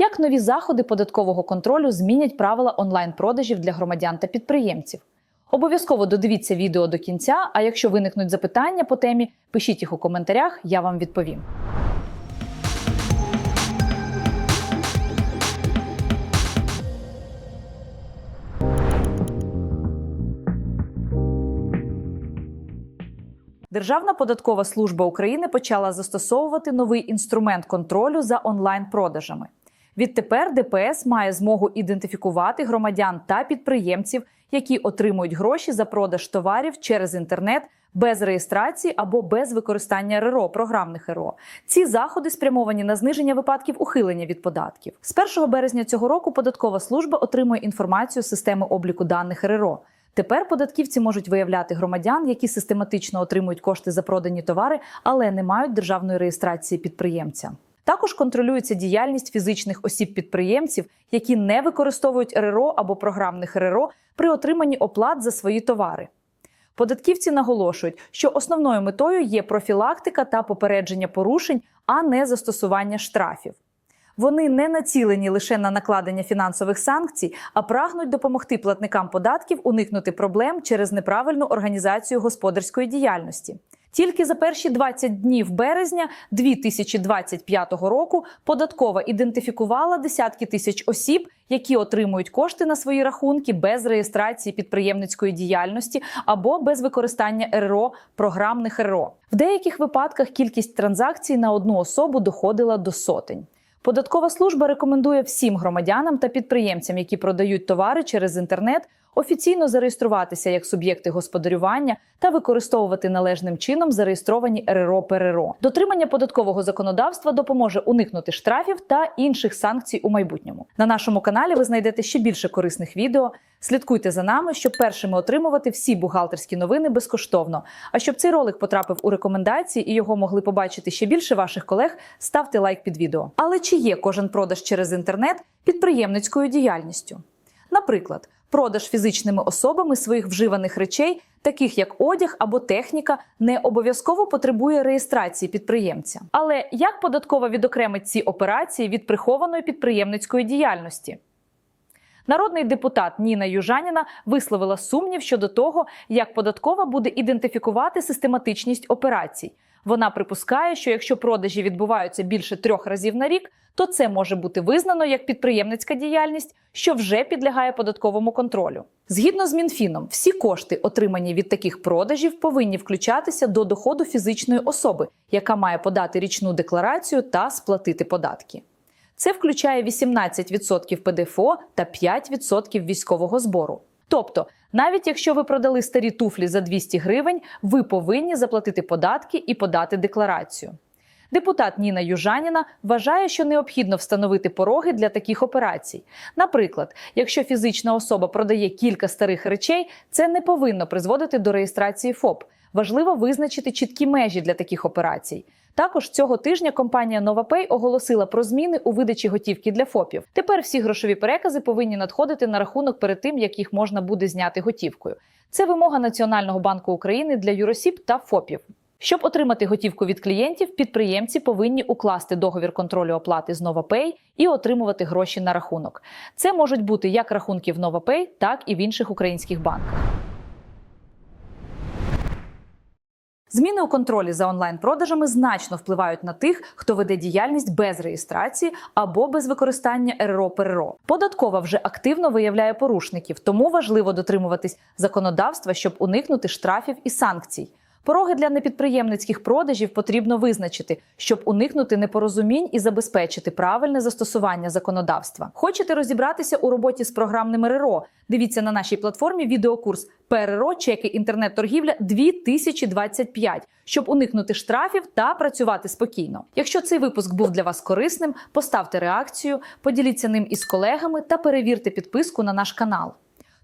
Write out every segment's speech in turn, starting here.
Як нові заходи податкового контролю змінять правила онлайн-продажів для громадян та підприємців? Обов'язково додивіться відео до кінця. А якщо виникнуть запитання по темі, пишіть їх у коментарях, я вам відповім. Державна податкова служба України почала застосовувати новий інструмент контролю за онлайн-продажами. Відтепер ДПС має змогу ідентифікувати громадян та підприємців, які отримують гроші за продаж товарів через інтернет без реєстрації або без використання РРО, програмних РРО. Ці заходи спрямовані на зниження випадків ухилення від податків. З 1 березня цього року податкова служба отримує інформацію з системи обліку даних РРО. Тепер податківці можуть виявляти громадян, які систематично отримують кошти за продані товари, але не мають державної реєстрації підприємця. Також контролюється діяльність фізичних осіб-підприємців, які не використовують РРО або програмних РРО при отриманні оплат за свої товари. Податківці наголошують, що основною метою є профілактика та попередження порушень, а не застосування штрафів. Вони не націлені лише на накладення фінансових санкцій, а прагнуть допомогти платникам податків уникнути проблем через неправильну організацію господарської діяльності. Тільки за перші 20 днів березня 2025 року податкова ідентифікувала десятки тисяч осіб, які отримують кошти на свої рахунки без реєстрації підприємницької діяльності або без використання РРО програмних РРО. В деяких випадках кількість транзакцій на одну особу доходила до сотень. Податкова служба рекомендує всім громадянам та підприємцям, які продають товари через інтернет, офіційно зареєструватися як суб'єкти господарювання та використовувати належним чином зареєстровані РРО ПРРО. Дотримання податкового законодавства допоможе уникнути штрафів та інших санкцій у майбутньому. На нашому каналі ви знайдете ще більше корисних відео. Слідкуйте за нами, щоб першими отримувати всі бухгалтерські новини безкоштовно. А щоб цей ролик потрапив у рекомендації і його могли побачити ще більше ваших колег, ставте лайк під відео. Але чи є кожен продаж через інтернет підприємницькою діяльністю? Наприклад, продаж фізичними особами своїх вживаних речей, таких як одяг або техніка, не обов'язково потребує реєстрації підприємця. Але як податкова відокремить ці операції від прихованої підприємницької діяльності? Народний депутат Ніна Южаніна висловила сумнів щодо того, як податкова буде ідентифікувати систематичність операцій. Вона припускає, що якщо продажі відбуваються більше трьох разів на рік, то це може бути визнано як підприємницька діяльність, що вже підлягає податковому контролю. Згідно з Мінфіном, всі кошти, отримані від таких продажів, повинні включатися до доходу фізичної особи, яка має подати річну декларацію та сплатити податки. Це включає 18% ПДФО та 5% військового збору. Тобто, навіть якщо ви продали старі туфлі за 200 гривень, ви повинні заплатити податки і подати декларацію. Депутат Ніна Южаніна вважає, що необхідно встановити пороги для таких операцій. Наприклад, якщо фізична особа продає кілька старих речей, це не повинно призводити до реєстрації ФОП. Важливо визначити чіткі межі для таких операцій. Також цього тижня компанія NovaPay оголосила про зміни у видачі готівки для ФОПів. Тепер всі грошові перекази повинні надходити на рахунок перед тим, як їх можна буде зняти готівкою. Це вимога Національного банку України для юросіб та ФОПів. Щоб отримати готівку від клієнтів, підприємці повинні укласти договір контролю оплати з NovaPay і отримувати гроші на рахунок. Це можуть бути як рахунки в NovaPay, так і в інших українських банках. Зміни у контролі за онлайн-продажами значно впливають на тих, хто веде діяльність без реєстрації або без використання РРО ПРРО. Податкова вже активно виявляє порушників, тому важливо дотримуватись законодавства, щоб уникнути штрафів і санкцій. Пороги для непідприємницьких продажів потрібно визначити, щоб уникнути непорозумінь і забезпечити правильне застосування законодавства. Хочете розібратися у роботі з програмним РРО? Дивіться на нашій платформі відеокурс ПРРО чеки інтернет-торгівля 2025, щоб уникнути штрафів та працювати спокійно. Якщо цей випуск був для вас корисним, поставте реакцію, поділіться ним із колегами та перевірте підписку на наш канал.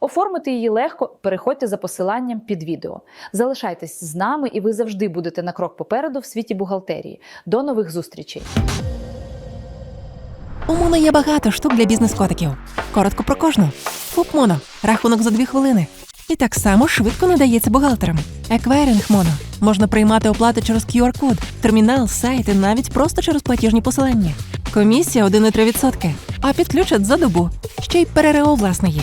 Оформити її легко, переходьте за посиланням під відео. Залишайтесь з нами, і ви завжди будете на крок попереду в світі бухгалтерії. До нових зустрічей! У Моно є багато штук для бізнес-котиків. Коротко про кожну. ФУП Моно. Рахунок за дві хвилини. І так само швидко надається бухгалтерам. Еквайринг Моно. Можна приймати оплати через QR-код, термінал, сайт і навіть просто через платіжні посилання. Комісія 1,3%, а підключать за добу. Ще й ПРРО власне є.